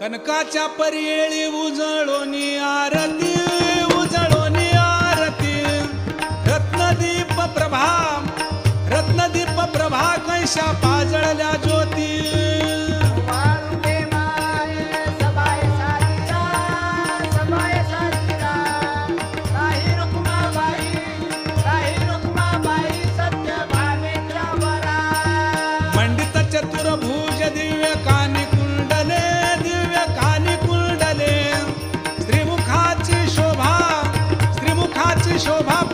कनकाच्या परियेळी उजळून आरती उजळून आरती. रत्नदीप प्रभा रत्नदीप प्रभा कैशा पाजळल्या जो শোভা